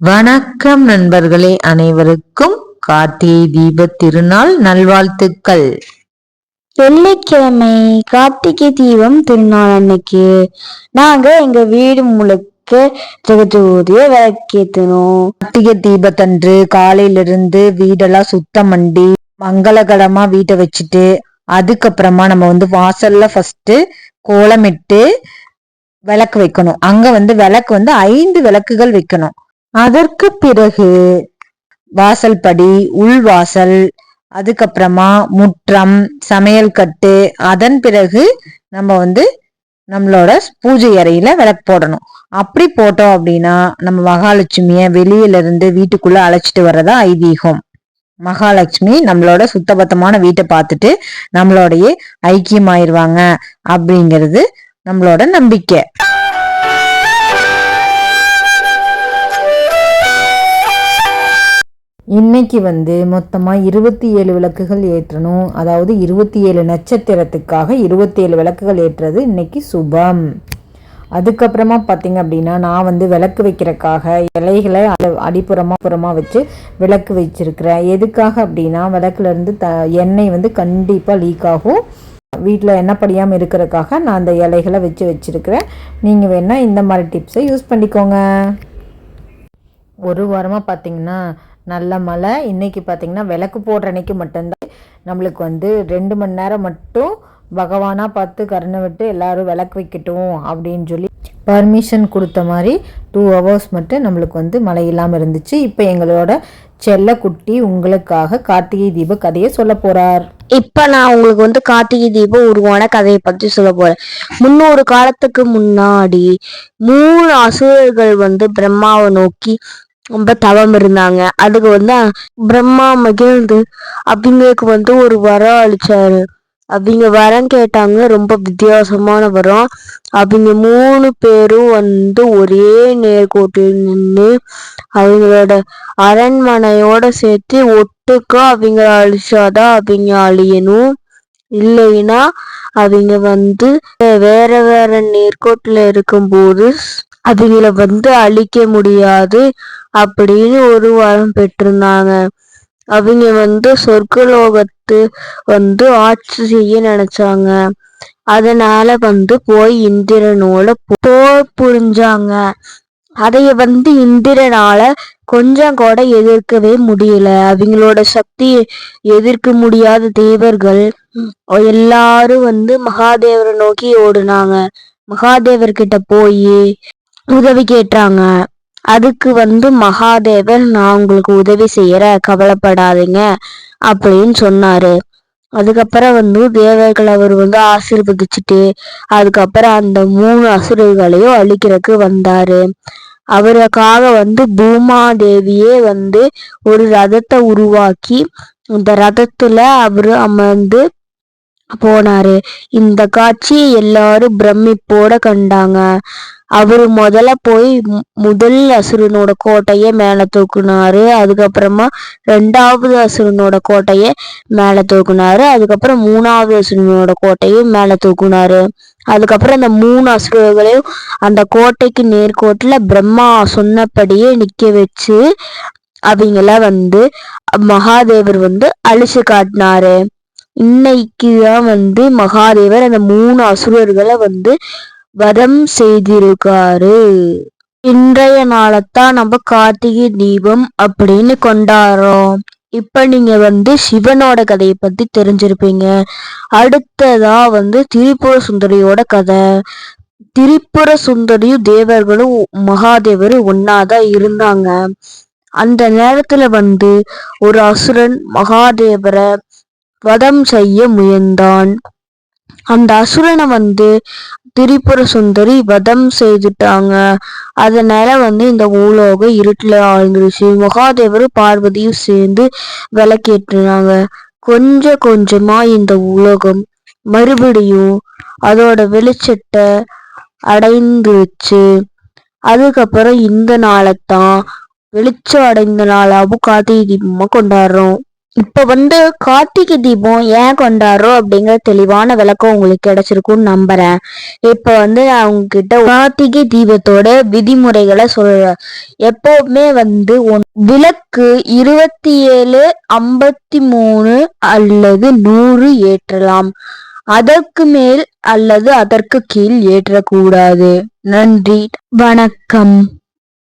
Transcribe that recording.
வணக்கம் நண்பர்களே அனைவருக்கும் கார்த்திகை தீப திருநாள் நல்வாழ்த்துக்கள். வெள்ளிக்கிழமை கார்த்திகை தீபம் திருநாள் அன்னைக்கு நாங்க எங்க வீடு முழுக்க ஜெகஜோதிய விளக்கேத்தணும் கார்த்திகை தீபத்தன்று காலையில இருந்து வீடெல்லாம் சுத்தம் பண்ணி மங்களகரமா வீட்டை வச்சுட்டு அதுக்கப்புறமா நம்ம வந்து வாசல்ல ஃபர்ஸ்ட் கோலமிட்டு விளக்கு வைக்கணும். அங்க வந்து விளக்கு வந்து ஐந்து விளக்குகள் வைக்கணும். அதற்கு பிறகு வாசல் படி உள்வாசல் அதுக்கப்புறமா முற்றம் சமையல் கட்டு அதன் பிறகு நம்ம வந்து நம்மளோட பூஜை அறையில விளக்கு போடணும். அப்படி போட்டோம் அப்படின்னா நம்ம மகாலட்சுமிய வெளியில இருந்து வீட்டுக்குள்ள அழைச்சிட்டு வர்றதா ஐதீகம். மகாலட்சுமி நம்மளோட சுத்தபத்தமான வீட்டை பார்த்துட்டு நம்மளோடைய ஐக்கியமாயிருவாங்க அப்படிங்கிறது நம்மளோட நம்பிக்கை. இன்னைக்கு வந்து மொத்தமாக இருபத்தி ஏழு விளக்குகள் ஏற்றணும். அதாவது இருபத்தி ஏழு நட்சத்திரத்துக்காக இருபத்தி ஏழு விளக்குகள் ஏற்றுறது இன்னைக்கு சுபம். அதுக்கப்புறமா பார்த்தீங்க அப்படின்னா நான் வந்து விளக்கு வைக்கிறக்காக இலைகளை அடிப்புறமா புறமாக வச்சு விளக்கு வச்சிருக்கிறேன். எதுக்காக அப்படின்னா விளக்குலேருந்து த எண்ணெய் வந்து கண்டிப்பாக லீக் ஆகும். வீட்டில் எண்ணெய் படியாமல் இருக்கிறதுக்காக நான் அந்த இலைகளை வச்சு வச்சுருக்கிறேன். நீங்கள் வேணால் இந்த மாதிரி டிப்ஸை யூஸ் பண்ணிக்கோங்க. ஒரு வாரமாக பார்த்தீங்கன்னா நல்ல மழை. இன்றைக்கி பார்த்திங்கன்னா விளக்கு போடுற அன்னைக்கு மட்டும்தான். நம்மளுக்கு வந்து ரெண்டு மணி நேரம் மட்டும் பகவானாக பார்த்து கருணை விட்டு எல்லோரும் விளக்கு வைக்கட்டும் அப்படின்னு சொல்லி பர்மிஷன் கொடுத்த மாதிரி டூ ஹவர்ஸ் மட்டும் நம்மளுக்கு வந்து மழை இல்லாமல் இருந்துச்சு. இப்போ எங்களோட செல்ல குட்டி உங்களுக்காக கார்த்திகை தீப கதையை சொல்ல போறார். இப்ப நான் உங்களுக்கு வந்து கார்த்திகை தீபம் உருவான கதையை பத்தி சொல்ல போறேன். முன்னூறு காலத்துக்கு முன்னாடி மூணு அசுரர்கள் வந்து பிரம்மாவை நோக்கி ரொம்ப தவம் இருந்தாங்க. அதுக்கு வந்து பிரம்மா மகிழ்ந்து அப்படிங்களுக்கு வந்து ஒரு வரம் அளிச்சாரு. அவங்க வரம் கேட்டாங்க. ரொம்ப வித்தியாசமான வரம். அவங்க மூணு பேரும் வந்து ஒரே நேர்கோட்டில் நின்று அவங்களோட அரண்மனையோட சேர்த்து ஒட்டுக்கா அவங்க அழிச்சாதான் அவங்க அழியணும். இல்லைன்னா அவங்க வந்து வேற வேற நேர்கோட்டில் இருக்கும்போது அவங்கள வந்து அழிக்க முடியாது. அப்படின்னு ஒரு வரம் பெற்றிருந்தாங்க. அவங்க வந்து சொர்க்கலோகத்து வந்து ஆட்சி செய்ய நினைச்சாங்க. அதனால வந்து போய் இந்திரனோட போர் புரிஞ்சாங்க. அதைய வந்து இந்திரனால கொஞ்சம் கூட எதிர்க்கவே முடியல. அவங்களோட சக்தி எதிர்க்க முடியாத தேவர்கள் எல்லாரும் வந்து மகாதேவரை நோக்கி ஓடுனாங்க. மகாதேவர்கிட்ட போய் உதவி கேட்டாங்க. அதுக்கு வந்து மகாதேவர் நான் உங்களுக்கு உதவி செய்யற கவலைப்படாதீங்க அப்படின்னு சொன்னாரு. அதுக்கப்புறம் வந்து தேவர்கள் அவர் வந்து ஆசீர்வதிச்சுட்டு அதுக்கப்புறம் அந்த மூணு அசுரர்களையும் அழிக்கிறதுக்கு வந்தாரு. அவருக்காக வந்து பூமாதேவியே வந்து ஒரு ரதத்தை உருவாக்கி இந்த ரதத்துல அவரு அமர்ந்து போனாரு. இந்த காட்சியை எல்லாரும் பிரமிப்போட கண்டாங்க. அவரு முதல்ல போய் முதல் அசுரனோட கோட்டைய மேல தூக்குனாரு. அதுக்கப்புறமா ரெண்டாவது அசுரனோட கோட்டைய மேல தூக்குனாரு. அதுக்கப்புறம் மூணாவது அசுரனோட கோட்டையும் மேல தூக்குனாரு. அதுக்கப்புறம் அந்த மூணு அசுரர்களையும் அந்த கோட்டைக்கு நேர்கோட்டுல பிரம்மா சொன்னபடியே நிக்க வச்சு அவங்கள வந்து மகாதேவர் வந்து அழிச்சு காட்டினாரு. இன்னைக்குதான் வந்து மகாதேவர் அந்த மூணு அசுரர்களை வந்து வதம் செய்திருக்காரு. இன்றைய நாளைத்தான் நம்ம கார்த்திகை தீபம் அப்படின்னு கொண்டாடுறோம். இப்ப நீங்க வந்து சிவனோட கதையை பத்தி தெரிஞ்சிருப்பீங்க. அடுத்ததா வந்து திரிபுர சுந்தரியோட கதை. திரிபுர சுந்தரியும் தேவர்களும் மகாதேவரும் ஒன்னாதான் இருந்தாங்க. அந்த நேரத்துல வந்து ஒரு அசுரன் மகாதேவரை வதம் செய்ய முயன்றான். அந்த அசுரனை வந்து திரிபுர சுந்தரி வதம் செய்துட்டாங்க. அதனால வந்து இந்த ஊலோக இருட்டில் ஆழ்ந்துருச்சு மகாதேவரும் பார்வதியும் சேர்ந்து விளக்கேற்றுனாங்க. கொஞ்சம் கொஞ்சமா இந்த உலகம் மறுபடியும் அதோட வெளிச்சத்தை அடைந்துருச்சு. அதுக்கப்புறம் இந்த நாளைத்தான் வெளிச்சம் அடைந்த நாளாகவும் கார்த்திகை தீபமாக கொண்டாடுறோம். இப்ப வந்து கார்த்திகை தீபம் ஏன் கொண்டாடுறோம் அப்படிங்கிற தெளிவான விளக்கம் உங்களுக்கு கிடைச்சிருக்கும்னு நம்புறேன். இப்ப வந்து நான் உங்ககிட்ட கார்த்திகை தீபத்தோட விதிமுறைகளை சொல்றேன். எப்பவுமே வந்து ஒன்- விளக்கு இருபத்தி ஏழு ஐம்பத்தி மூணு அல்லது நூறு ஏற்றலாம். அதற்கு மேல் அல்லது அதற்கு கீழ் ஏற்றக்கூடாது. நன்றி. வணக்கம்.